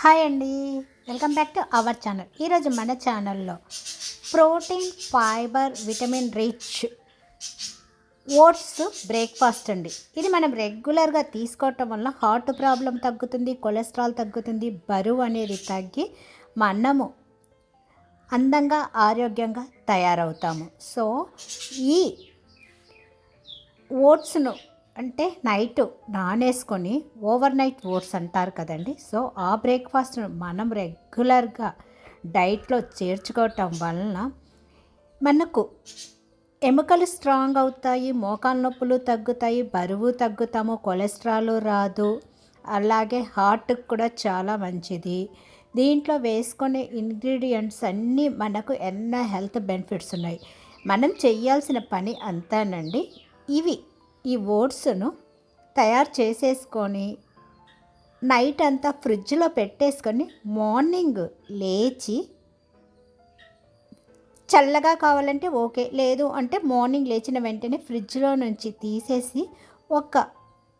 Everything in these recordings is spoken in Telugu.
హాయ్ అండి. Welcome back to our channel. ఈరోజు మన ఛానల్లో protein fibre vitamin rich oats breakfast అండి. ఇది మనం రెగ్యులర్గా తీసుకోవటం వల్ల హార్ట్ ప్రాబ్లం తగ్గుతుంది కొలెస్ట్రాల్ తగ్గుతుంది బరువు అనేది తగ్గి మనము అందంగా ఆరోగ్యంగా తయారవుతాము. సో ఈ ఓట్స్ను అంటే నైట్ నానేసుకొని ఓవర్ నైట్ ఓట్స్ అంటారు కదండి. సో ఆ బ్రేక్ఫాస్ట్ను మనం రెగ్యులర్గా డైట్లో చేర్చుకోవటం వలన మనకు ఎముకలు స్ట్రాంగ్ అవుతాయి మోకాలు నొప్పులు తగ్గుతాయి బరువు తగ్గుతాము కొలెస్ట్రాల్ రాదు అలాగే హార్ట్కి కూడా చాలా మంచిది. దీంట్లో వేసుకునే ఇంగ్రీడియంట్స్ అన్నీ మనకు ఎన్నో హెల్త్ బెనిఫిట్స్ ఉన్నాయి. మనం చేయాల్సిన పని అంతానండి. ఇవి. ఈ ఓట్స్ను తయారు చేసేసుకొని నైట్ అంతా ఫ్రిడ్జ్లో పెట్టేసుకొని మార్నింగ్ లేచి చల్లగా కావాలంటే ఓకే లేదు అంటే మార్నింగ్ లేచిన వెంటనే ఫ్రిడ్జ్లో నుంచి తీసేసి ఒక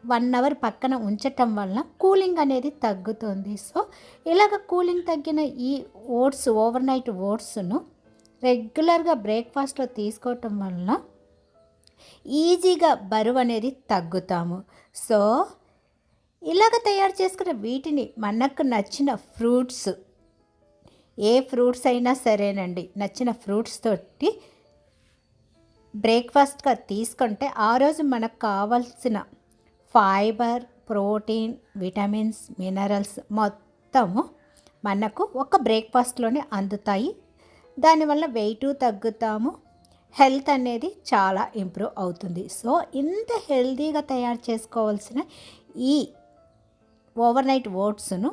వన్ అవర్ పక్కన ఉంచటం వల్ల కూలింగ్ అనేది తగ్గుతుంది. సో ఇలాగ కూలింగ్ తగ్గిన ఈ ఓట్స్ ఓవర్ నైట్ ఓట్స్ను రెగ్యులర్గా బ్రేక్ఫాస్ట్లో తీసుకోవటం వల్ల ఈజీగా బరువు అనేది తగ్గుతాము. సో ఇలాగ తయారు చేసుకున్న వీటిని మనకు నచ్చిన ఫ్రూట్స్ ఏ ఫ్రూట్స్ అయినా సరేనండి. నచ్చిన ఫ్రూట్స్ తోటి బ్రేక్ఫాస్ట్గా తీసుకుంటే ఆ రోజు మనకు కావాల్సిన ఫైబర్ ప్రోటీన్ విటమిన్స్ మినరల్స్ మొత్తము మనకు ఒక బ్రేక్ఫాస్ట్లోనే అందుతాయి. దానివల్ల వెయిట్ తగ్గుతాము. హెల్త్ అనేది చాలా ఇంప్రూవ్ అవుతుంది. సో ఇంత హెల్తీగా తయారు చేసుకోవాల్సిన ఈ ఓవర్ నైట్ ఓట్స్ను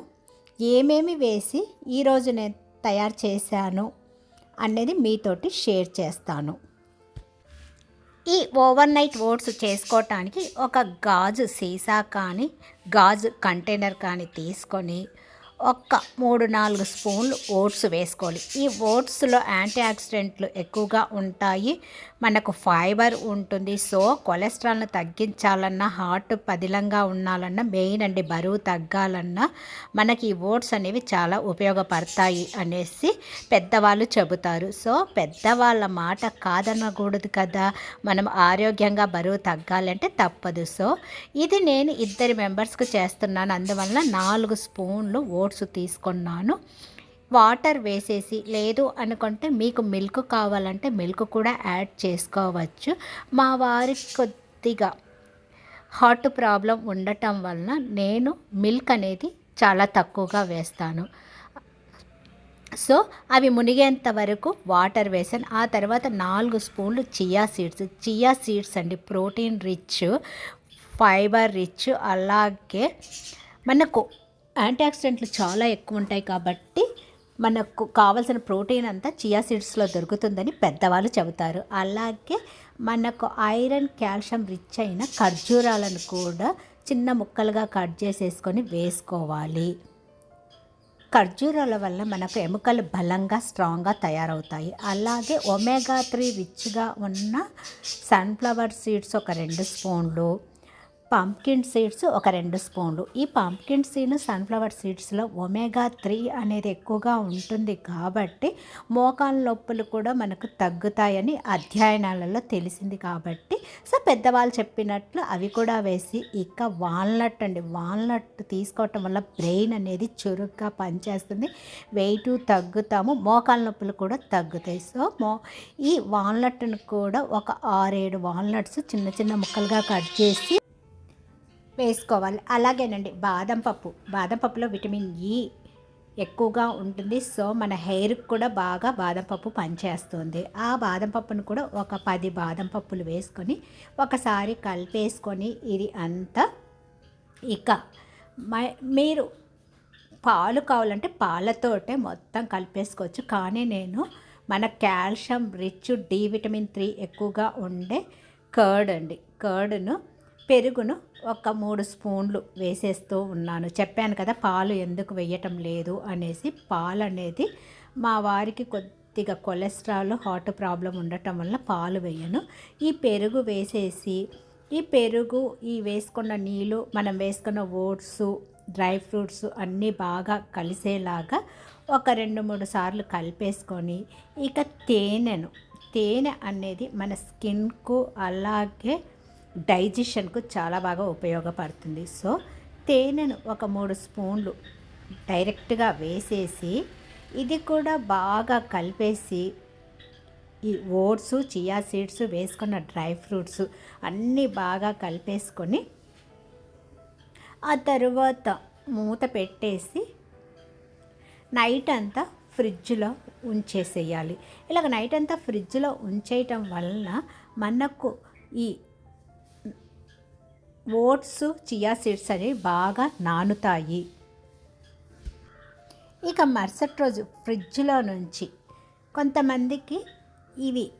ఏమేమి వేసి ఈరోజు నేను తయారు చేశాను అనేది మీతోటి షేర్ చేస్తాను. ఈ ఓవర్ నైట్ ఓట్స్ చేసుకోవటానికి ఒక గాజు సీసా కానీ గాజు కంటైనర్ కానీ తీసుకొని ఒక్క మూడు నాలుగు స్పూన్లు ఓట్స్ వేసుకోవాలి. ఈ ఓట్స్లో యాంటీ ఆక్సిడెంట్లు ఎక్కువగా ఉంటాయి. మనకు ఫైబర్ ఉంటుంది. సో కొలెస్ట్రాల్ను తగ్గించాలన్నా హార్ట్ పదిలంగా ఉండాలన్నా మెయిన్ అండి బరువు తగ్గాలన్నా మనకి ఈ ఓట్స్ అనేవి చాలా ఉపయోగపడతాయి అనేసి పెద్దవాళ్ళు చెబుతారు. సో పెద్దవాళ్ళ మాట కాదనకూడదు కదా. మనం ఆరోగ్యంగా బరువు తగ్గాలంటే తప్పదు. సో ఇది నేను ఇద్దరి మెంబర్స్కి చేస్తున్నాను. అందువల్ల నాలుగు స్పూన్లు ఓట్స్ తీసుకున్నాను. వాటర్ వేసేసి లేదు అనుకుంటే మీకు మిల్క్ కావాలంటే మిల్క్ కూడా యాడ్ చేసుకోవచ్చు. మా వారికి కొద్దిగా హార్ట్ ప్రాబ్లం ఉండటం వలన నేను మిల్క్ అనేది చాలా తక్కువగా వేస్తాను. సో అవి మునిగేంత వరకు వాటర్ వేసాను. ఆ తర్వాత నాలుగు స్పూన్లు చియా సీడ్స్. చియా సీడ్స్ అండి ప్రోటీన్ రిచ్ ఫైబర్ రిచ్ అలాగే మనకు యాంటీ ఆక్సిడెంట్లు చాలా ఎక్కువ ఉంటాయి కాబట్టి మనకు కావలసిన ప్రోటీన్ అంతా చియా సీడ్స్లో దొరుకుతుందని పెద్దవాళ్ళు చెబుతారు. అలాగే మనకు ఐరన్ కాల్షియం రిచ్ అయిన ఖర్జూరాలను కూడా చిన్న ముక్కలుగా కట్ చేసేసుకొని వేసుకోవాలి. ఖర్జూరాల వల్ల మనకు ఎముకలు బలంగా స్ట్రాంగ్గా తయారవుతాయి. అలాగే ఒమేగా త్రీ రిచ్గా ఉన్న సన్ఫ్లవర్ సీడ్స్ ఒక రెండు స్పూన్లు పంకిన్ సీడ్స్ ఒక రెండు స్పూన్లు. ఈ పంకిన్ సీడ్ సన్ఫ్లవర్ సీడ్స్లో ఒమేగా త్రీ అనేది ఎక్కువగా ఉంటుంది కాబట్టి మోకాల నొప్పులు కూడా మనకు తగ్గుతాయని అధ్యయనాలలో తెలిసింది కాబట్టి సో పెద్దవాళ్ళు చెప్పినట్లు అవి కూడా వేసి ఇక వాల్నట్ అండి. వాల్నట్ తీసుకోవటం వల్ల బ్రెయిన్ అనేది చురుగ్గా పనిచేస్తుంది. వెయిట్ తగ్గుతాము మోకాల నొప్పులు కూడా తగ్గుతాయి. సో మో ఈ వాల్నట్ను కూడా ఒక ఆరేడు వాల్నట్స్ చిన్న చిన్న ముక్కలుగా కట్ చేసి వేసుకోవాలి. అలాగేనండి బాదం పప్పు. బాదం పప్పులో విటమిన్ ఈ ఎక్కువగా ఉంటుంది. సో మన హెయిర్కి కూడా బాగా బాదం పప్పు పనిచేస్తుంది. ఆ బాదం పప్పును కూడా ఒక పది బాదం పప్పులు వేసుకొని ఒకసారి కలిపేసుకొని ఇది అంతా ఇక మీరు పాలు కావాలంటే పాలతోటే మొత్తం కలిపేసుకోవచ్చు. కానీ నేను మన calcium rich D vitamin three ఎక్కువగా ఉండే కర్డ్ అండి. కర్డ్ను పెరుగును ఒక మూడు స్పూన్లు వేసేస్తూ ఉన్నాను. చెప్పాను కదా పాలు ఎందుకు వేయటం లేదు అనేసి పాలు అనేది మా వారికి కొద్దిగా కొలెస్ట్రాల్ హార్ట్ ప్రాబ్లం ఉండటం వల్ల పాలు వేయను. ఈ పెరుగు వేసేసి ఈ పెరుగు ఈ వేసుకున్న నీళ్ళు మనం వేసుకున్న ఓట్స్ డ్రై ఫ్రూట్స్ అన్నీ బాగా కలిసేలాగా ఒక రెండు మూడు సార్లు కలిపేసుకొని ఇక తేనెను. తేనె అనేది మన స్కిన్కు అలాగే డైజెషన్కు చాలా బాగా ఉపయోగపడుతుంది. సో తేనెను ఒక మూడు స్పూన్లు డైరెక్ట్గా వేసేసి ఇది కూడా బాగా కలిపేసి ఈ ఓట్స్ చియా సీడ్స్ వేసుకున్న డ్రై ఫ్రూట్స్ అన్నీ బాగా కలిపేసుకొని ఆ తర్వాత మూత పెట్టేసి నైట్ అంతా ఫ్రిడ్జ్లో ఉంచేసేయాలి. ఇలాగ నైట్ అంతా ఫ్రిడ్జ్లో ఉంచేయటం వలన మనకు ఈ ఓట్స్ చియా సీడ్స్ అనేవి బాగా నానుతాయి. ఇక మరుసటి రోజు ఫ్రిడ్జ్లో నుంచి కొంతమందికి ఇవి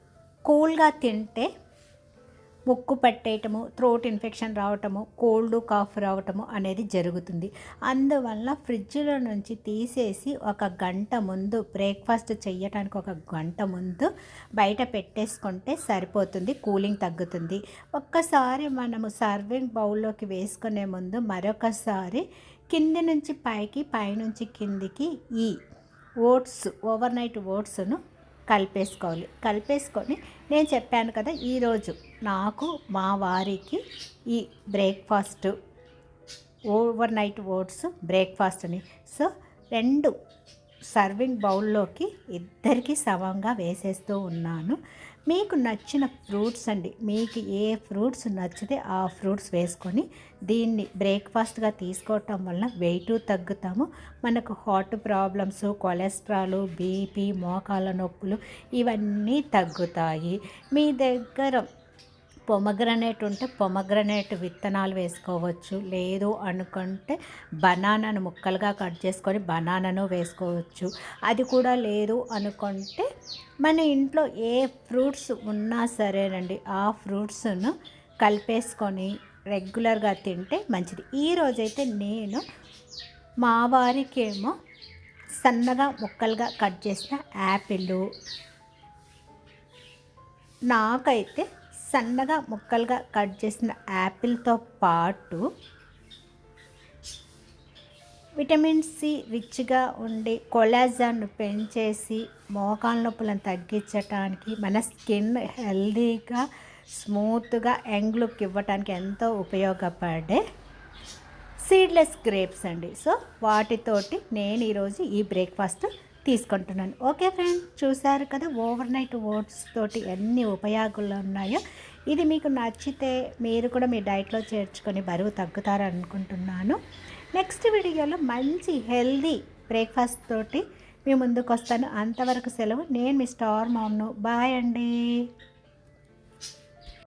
కూల్గా తింటే ముక్కు పట్టేయటము థ్రోట్ ఇన్ఫెక్షన్ రావటము కోల్డ్ కాఫ్ రావటము అనేది జరుగుతుంది. అందువల్ల ఫ్రిడ్జ్లో నుంచి తీసేసి ఒక గంట ముందు బ్రేక్ఫాస్ట్ చేయటానికి ఒక గంట ముందు బయట పెట్టేసుకుంటే సరిపోతుంది కూలింగ్ తగ్గుతుంది. ఒక్కసారి మనము సర్వింగ్ బౌల్లోకి వేసుకునే ముందు మరొకసారి కింది నుంచి పైకి పైనుంచి కిందికి ఈ ఓట్స్ ఓవర్ నైట్ ఓట్స్ను కలిపేసుకోవాలి. కలిపేసుకొని నేను చెప్పాను కదా ఈరోజు నాకు మా వారికి ఈ బ్రేక్ఫాస్ట్ ఓవర్ నైట్ ఓట్స్ బ్రేక్ఫాస్ట్ని. సో రెండు సర్వింగ్ బౌల్లోకి ఇద్దరికి సమంగా వేసేస్తూ ఉన్నాను. మీకు నచ్చిన ఫ్రూట్స్ అండి మీకు ఏ ఫ్రూట్స్ నచ్చితే ఆ ఫ్రూట్స్ వేసుకొని దీన్ని బ్రేక్ఫాస్ట్గా తీసుకోవటం వలన వెయిట్ తగ్గుతాము. మనకు హార్ట్ ప్రాబ్లమ్స్ కొలెస్ట్రాల్ బీపీ మోకాల నొప్పులు ఇవన్నీ తగ్గుతాయి. మీ దగ్గర పొమగ్రనేట్ ఉంటే పొమగ్రనేట్ విత్తనాలు వేసుకోవచ్చు. లేదు అనుకుంటే బనానాను ముక్కలుగా కట్ చేసుకొని బనానాను వేసుకోవచ్చు. అది కూడా లేదు అనుకుంటే మన ఇంట్లో ఏ ఫ్రూట్స్ ఉన్నా సరేనండి ఆ ఫ్రూట్స్ను కలిపేసుకొని రెగ్యులర్గా తింటే మంచిది. ఈరోజైతే నేను మా వారికేమో సన్నగా ముక్కలుగా కట్ చేసిన యాపిల్ నాకైతే సన్నగా ముక్కలుగా కట్ చేసిన యాపిల్తో పాటు విటమిన్ సి రిచ్గా ఉండి కొలాజాన్ను పెంచేసి మోకాల నొప్పులను తగ్గించడానికి మన స్కిన్ హెల్దీగా స్మూత్గా యంగ్ లుక్ ఇవ్వడానికి ఎంతో ఉపయోగపడే సీడ్లెస్ గ్రేప్స్ అండి. సో వాటితోటి నేను ఈరోజు ఈ బ్రేక్ఫాస్ట్ తీసుకుంటున్నాను. ఓకే ఫ్రెండ్ చూసారు కదా ఓవర్ నైట్ ఓట్స్ తోటి ఎన్ని ఉపయోగాలు ఉన్నాయో. ఇది మీకు నచ్చితే మీరు కూడా మీ డైట్లో చేర్చుకొని బరువు తగ్గుతారు అనుకుంటున్నాను నెక్స్ట్ వీడియోలో మంచి హెల్దీ బ్రేక్ఫాస్ట్ తోటి మీ ముందుకు వస్తాను అంతవరకు సెలవు. నేను మీ స్టార్ మామ్ను బాయ్ అండి.